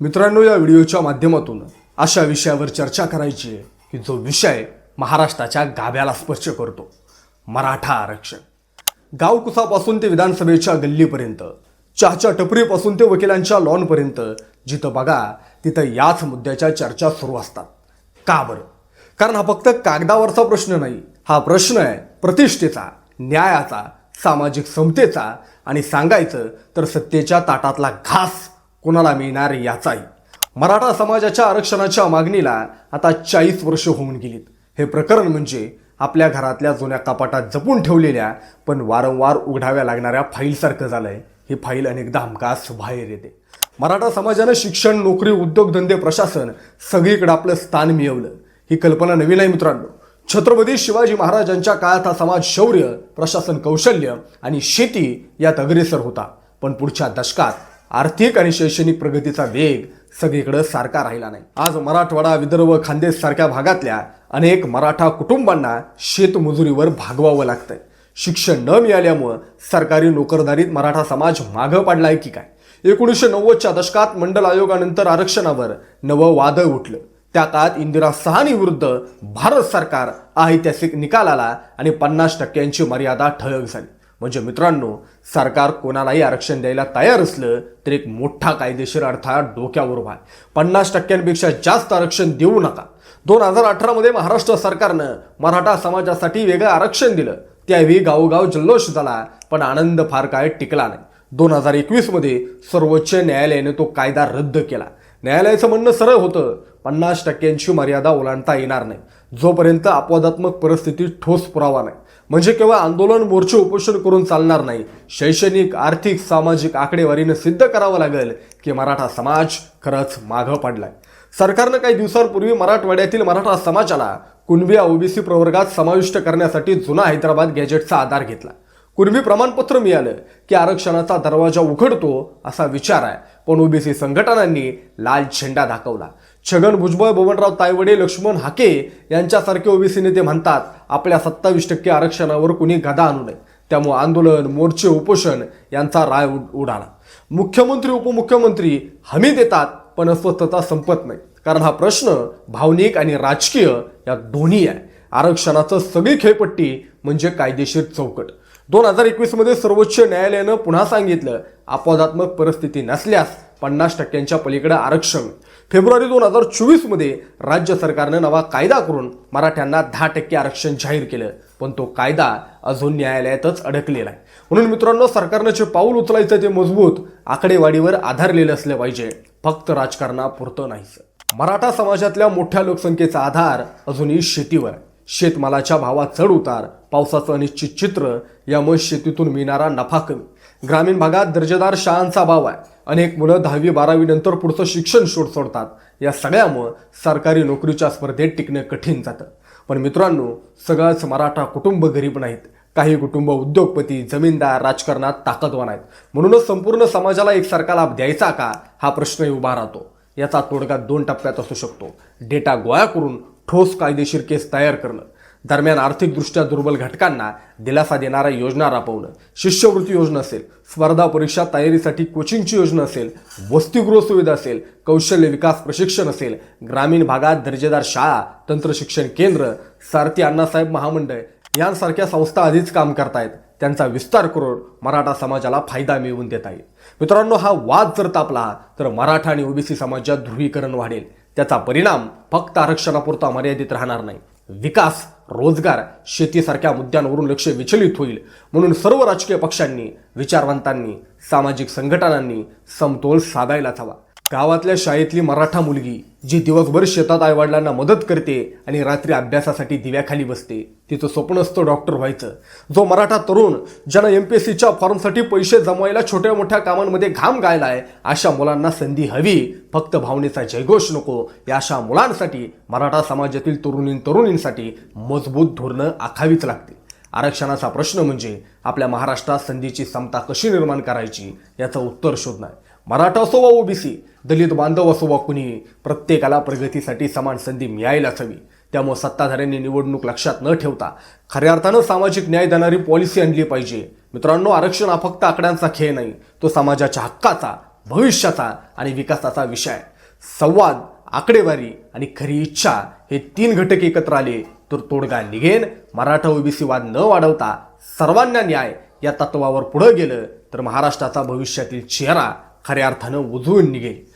मित्रांनो या व्हिडिओच्या माध्यमातून अशा विषयावर चर्चा करायची आहे की जो विषय महाराष्ट्राच्या गाभ्याला स्पर्श करतो मराठा आरक्षण. गावकुसापासून ते विधानसभेच्या गल्लीपर्यंत चहाच्या टपरीपासून ते वकिलांच्या लॉनपर्यंत जिथं बघा तिथं याच मुद्द्याच्या चर्चा सुरू असतात. का बरं? कारण हा फक्त कागदावरचा प्रश्न नाही हा प्रश्न आहे प्रतिष्ठेचा न्यायाचा सामाजिक समतेचा आणि सांगायचं तर सत्तेच्या ताटातला घास कोणाला मिळणार याचाही. मराठा समाजाच्या आरक्षणाच्या मागणीला आता चाळीस वर्ष होऊन गेलीत. हे प्रकरण म्हणजे आपल्या घरातल्या जुन्या कपाटात जपून ठेवलेल्या पण वारंवार उघडाव्या लागणाऱ्या फाईलसारखं झालं आहे ही फाईल अनेकदा हमखास बाहेर येते. मराठा समाजानं शिक्षण नोकरी उद्योगधंदे प्रशासन सगळीकडे आपलं स्थान मिळवलं. ही कल्पना नवीन आहे मित्रांनो. छत्रपती शिवाजी महाराजांच्या काळात हा समाज शौर्य प्रशासन कौशल्य आणि शेती यात अग्रेसर होता. पण पुढच्या दशकात आर्थिक आणि शैक्षणिक प्रगतीचा वेग सगळीकडे सारखा राहिला नाही. आज मराठवाडा विदर्भ खानदेश सारख्या भागातल्या अनेक मराठा कुटुंबांना शेतमजुरीवर भागवावं लागतंय. शिक्षण न मिळाल्यामुळं सरकारी नोकरदारीत मराठा समाज मागं पडलाय की काय? एकोणीसशे नव्वदच्या दशकात मंडल आयोगानंतर आरक्षणावर नवं वादळ उठलं. त्या काळात इंदिरा सहानी विरुद्ध भारत सरकार ऐतिहासिक निकाल आला आणि पन्नास टक्क्यांची मर्यादा ठळक झाली. म्हणजे मित्रांनो सरकार कोणालाही आरक्षण द्यायला तयार असलं तर एक मोठा कायदेशीर अडथळा डोक्यावर उभा आहे. पन्नास टक्क्यांपेक्षा जास्त आरक्षण देऊ नका. दोन हजार अठरामध्ये महाराष्ट्र सरकारनं मराठा समाजासाठी वेगळं आरक्षण दिलं. त्यावेळी गावोगाव जल्लोष झाला पण आनंद फार काय टिकला नाही. दोन हजार एकवीसमध्ये सर्वोच्च न्यायालयाने तो कायदा रद्द केला. न्यायालयाचं म्हणणं सरळ होतं पन्नास टक्क्यांची मर्यादा ओलांडता येणार नाही. जोपर्यंत अपवादात्मक परिस्थितीत ठोस पुरावा नाही. म्हणजे केवळ आंदोलन मोर्चे उपोषण करून चालणार नाही. शैक्षणिक आर्थिक सामाजिक आकडेवारीनं सिद्ध करावं लागेल की मराठा समाज खरंच मागं पडलाय. सरकारनं काही दिवसांपूर्वी मराठवाड्यातील मराठा समाजाला कुणबी ओबीसी प्रवर्गात समाविष्ट करण्यासाठी जुना हैदराबाद गॅजेटचा आधार घेतला. कुणबी प्रमाणपत्र मिळालं की आरक्षणाचा दरवाजा उघडतो असा विचार आहे. पण ओबीसी संघटनांनी लाल झेंडा दाखवला. छगन भुजबळ बबनराव तायवडे लक्ष्मण हाके यांच्यासारखे ओबीसी नेते म्हणतात आपल्या सत्तावीस टक्के आरक्षणावर कुणी गदा आणू नये. त्यामुळे आंदोलन मोर्चे उपोषण यांचा राय उड- उडाला. मुख्यमंत्री उपमुख्यमंत्री हमी देतात पण अस्वस्थता संपत नाही. कारण हा प्रश्न भावनिक आणि राजकीय या दोन्ही आहे. आरक्षणाचं सगळी खेळपट्टी म्हणजे कायदेशीर चौकट. दोन हजार एकवीसमध्ये सर्वोच्च न्यायालयानं पुन्हा सांगितलं अपवादात्मक परिस्थिती नसल्यास पन्नास टक्क्यांच्या पलीकडे आरक्षण. फेब्रुवारी दोन हजार चोवीसमध्ये राज्य सरकारनं नवा कायदा करून मराठ्यांना दहा टक्के आरक्षण जाहीर केलं. पण तो कायदा अजून न्यायालयातच अडकलेला आहे. म्हणून मित्रांनो सरकारनं जे पाऊल उचलायचं ते मजबूत आकडेवाडीवर आधारलेलं असलं पाहिजे. फक्त राजकारणापुरतं नाहीच मराठा समाजातल्या मोठ्या लोकसंख्येचा आधार अजूनही शेतीवर शेतमालाच्या भावात चढ उतार पावसाचं अनिश्चित चित्र यामुळे शेतीतून मिळणारा नफा कमी. ग्रामीण भागात दर्जेदार शाळांचा अभाव आहे. अनेक मुलं दहावी बारावी नंतर पुढचं शिक्षण शोध सोडतात. या सगळ्यामुळं सरकारी नोकरीच्या स्पर्धेत टिकणं कठीण जातं. पण मित्रांनो सगळंच मराठा कुटुंब गरीब नाहीत. काही कुटुंब उद्योगपती जमीनदार राजकारणात ताकदवान आहेत. म्हणूनच संपूर्ण समाजाला एकसारखा लाभ द्यायचा का? हा प्रश्नही उभा राहतो. याचा तोडगा दोन टप्प्यात असू शकतो. डेटा गोळा करून ठोस कायदेशीर केस तयार करणं. दरम्यान आर्थिकदृष्ट्या दुर्बल घटकांना दिलासा देणाऱ्या योजना राबवणं. शिष्यवृत्ती योजना असेल स्पर्धा परीक्षा तयारीसाठी कोचिंगची योजना असेल वसतिगृह सुविधा असेल कौशल्य विकास प्रशिक्षण असेल ग्रामीण भागात दर्जेदार शाळा तंत्रशिक्षण केंद्र सारथी अण्णासाहेब महामंडळ यांसारख्या संस्था आधीच काम करतायत. त्यांचा विस्तार करून मराठा समाजाला फायदा मिळवून देता येईल मित्रांनो हा वाद जर तापला तर मराठा आणि ओबीसी समाजात ध्रुवीकरण वाढेल. त्याचा परिणाम फक्त आरक्षणापुरता मर्यादित राहणार नाही. विकास रोजगार शेतीसारख्या मुद्द्यांवरून लक्ष विचलित होईल. म्हणून सर्व राजकीय पक्षांनी विचारवंतांनी सामाजिक संघटनांनी समतोल साधायलाच हवा. गावातल्या शाळेतली मराठा मुलगी जी दिवसभर शेतात आईवडिलांना मदत करते आणि रात्री अभ्यासासाठी दिव्याखाली बसते. तिचं स्वप्न असतं डॉक्टर व्हायचं. जो मराठा तरुण ज्यानं एम पी एस सीच्या फॉर्मसाठी पैसे जमवायला छोट्या मोठ्या कामांमध्ये घाम गायला आहे अशा मुलांना संधी हवी. फक्त भावनेचा जयघोष नको. या अशा मुलांसाठी मराठा समाजातील तरुणी तरुणींसाठी मजबूत धोरणं आखावीच लागतील आरक्षणाचा प्रश्न म्हणजे आपल्या महाराष्ट्रात संधीची समता कशी निर्माण करायची? याचं उत्तर शोधणं आहे मराठा असो वा ओबीसी दलित बांधव असो वा कुणी प्रत्येकाला प्रगतीसाठी समान संधी मिळायलाच हवी. त्यामुळे सत्ताधाऱ्यांनी निवडणूक लक्षात न ठेवता खऱ्या अर्थानं सामाजिक न्याय देणारी पॉलिसी आणली पाहिजे. मित्रांनो आरक्षण हा फक्त आकड्यांचा खेळ नाही तो समाजाच्या हक्काचा भविष्याचा आणि विकासाचा विषय संवाद आकडेवारी आणि खरी इच्छा हे तीन घटक एकत्र आले तर तोडगा निघेन मराठा ओबीसी वाद न वाढवता सर्वांना न्याय या तत्वावर पुढं गेलं तर महाराष्ट्राचा भविष्यातील चेहरा खऱ्या अर्थानं उजळून निघेल.